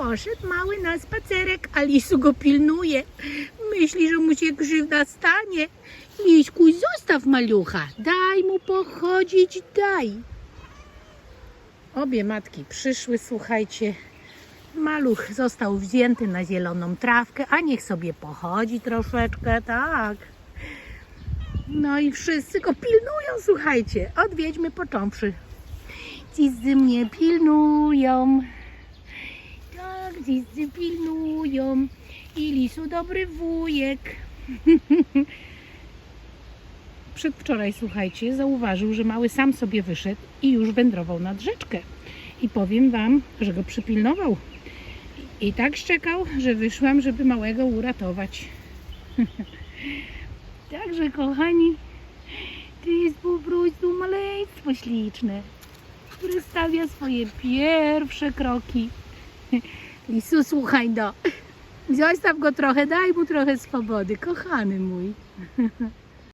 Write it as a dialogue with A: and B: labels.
A: Poszedł mały na spacerek, a lisu go pilnuje. Myśli, że mu się krzywda stanie. Liśku, zostaw malucha. Daj mu pochodzić, daj. Obie matki przyszły, słuchajcie. Maluch został wzięty na zieloną trawkę, a niech sobie pochodzi troszeczkę, tak. No i wszyscy go pilnują, słuchajcie, od wiedźmy począwszy. Cizzy mnie pilnują, cizzy pilnują i lisu dobry wujek. Przedwczoraj, słuchajcie, zauważył, że mały sam sobie wyszedł i już wędrował nad rzeczkę. I powiem wam, że go przypilnował. I tak szczekał, że wyszłam, żeby małego uratować. Także, kochani, to jest po prostu maleństwo śliczne, które stawia swoje pierwsze kroki. Lisu, słuchaj no. Zostaw go trochę, daj mu trochę swobody, kochany mój.